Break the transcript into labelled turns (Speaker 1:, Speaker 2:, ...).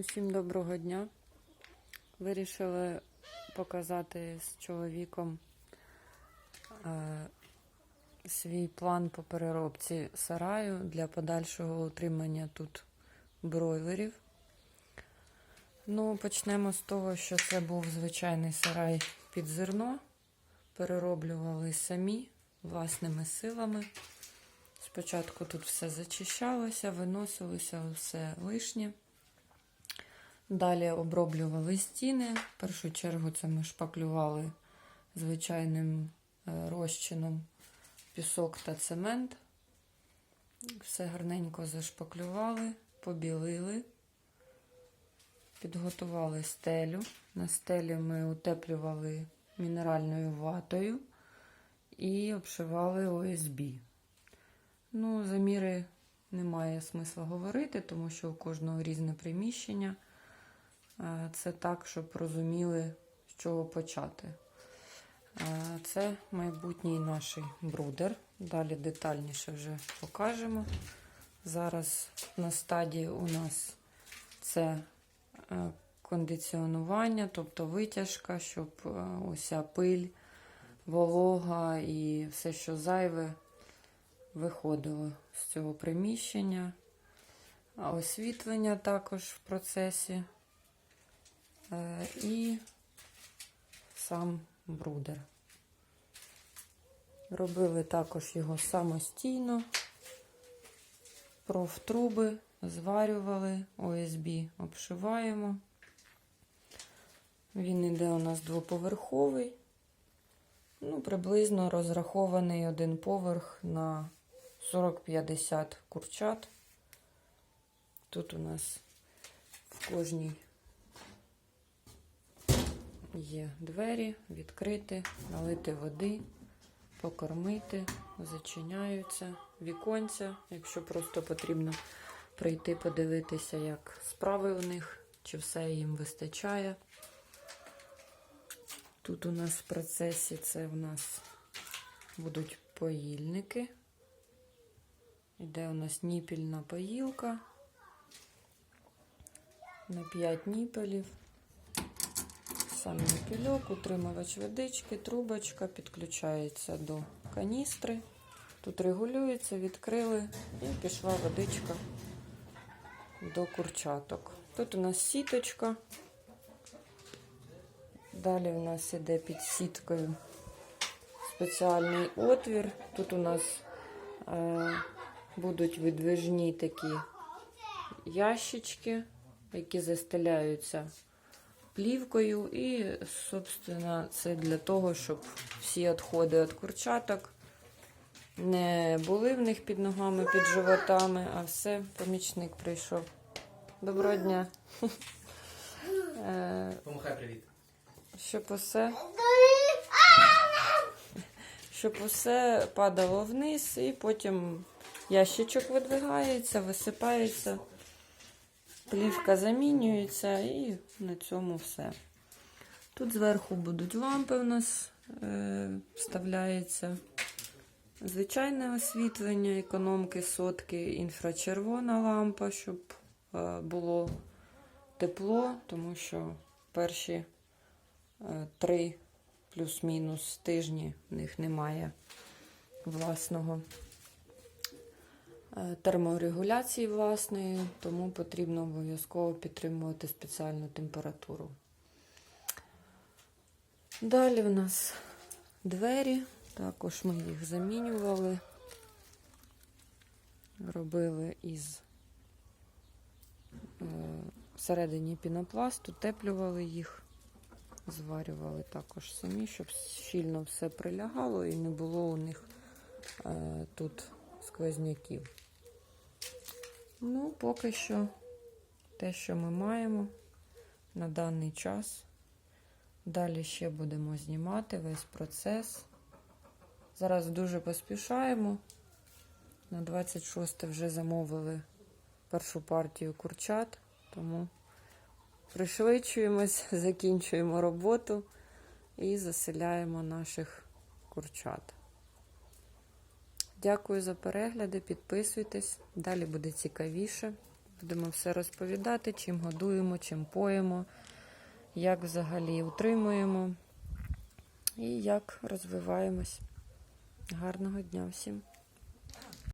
Speaker 1: Усім доброго дня. Вирішили показати з чоловіком е, свій план по переробці сараю для подальшого утримання тут бройлерів. Ну, почнемо з того, що це був звичайний сарай під зерно. Перероблювали самі власними силами. Спочатку тут все зачищалося, виносилося все лишнє. Далі оброблювали стіни. В першу чергу це ми шпаклювали звичайним е, розчином пісок та цемент. Все гарненько зашпаклювали, побілили, підготували стелю. На стелі ми утеплювали мінеральною ватою і обшивали ОСБ. Ну, заміри немає смисла говорити, тому що у кожного різне приміщення. Е, Це так, щоб розуміли, з чого почати. Е, Це майбутній наш брудер. Далі детальніше вже покажемо. Зараз на стадії у нас це е, кондиціонування, тобто витяжка, щоб уся пиль, волога і все, що зайве, виходило з цього приміщення. Освітлення також в процесі. Е, І сам брудер. Робили також його самостійно. Профтруби зварювали, ОСБ обшиваємо. Він іде у нас двоповерховий. Ну, приблизно розрахований один поверх на 40-50 курчат. Тут у нас в кожній є двері, відкрити, налити води, покормити, зачиняються віконця, якщо просто потрібно прийти подивитися, як справи у них, чи все їм вистачає. Тут у нас в процесі це в нас будуть поїльники. Іде у нас ніпільна поїлка на 5 ніпелів. Сам ніпільок, утримувач водички, трубочка підключається до каністри. Тут регулюється, відкрили і пішла водичка до курчаток. Тут у нас сіточка. Далі у нас іде під сіткою спеціальний отвір. Тут у нас е, будуть видвижні такі ящички, які застеляються плівкою. І, собственно, це для того, щоб всі відходи від курчаток не були в них під ногами, під животами, а все, помічник прийшов. Доброго дня. Е,
Speaker 2: Помахай привіт.
Speaker 1: щоб усе. Щоб усе падало вниз, і потім ящичок видвигається, висипається, плівка замінюється і на цьому все. Тут зверху будуть лампи у нас е, вставляється. Звичайне освітлення, економки сотки, інфрачервона лампа, щоб е, було тепло, тому що перші е, три плюс-мінус тижні в них немає власного терморегуляції власної, тому потрібно обов'язково підтримувати спеціальну температуру. Далі в нас двері, також ми їх замінювали, робили із е, всередині пінопласт, утеплювали їх, зварювали також самі, щоб щільно все прилягало і не було у них е, тут сквозняків. Ну, поки що те, що ми маємо на даний час. Далі ще будемо знімати весь процес. Зараз дуже поспішаємо. На 26 вже замовили першу партію курчат, тому пришвидшуємось, закінчуємо роботу і заселяємо наших курчат. Дякую за перегляди, підписуйтесь, далі буде цікавіше. Будемо все розповідати, чим годуємо, чим поїмо, як взагалі утримуємо і як розвиваємось. Гарного дня всім!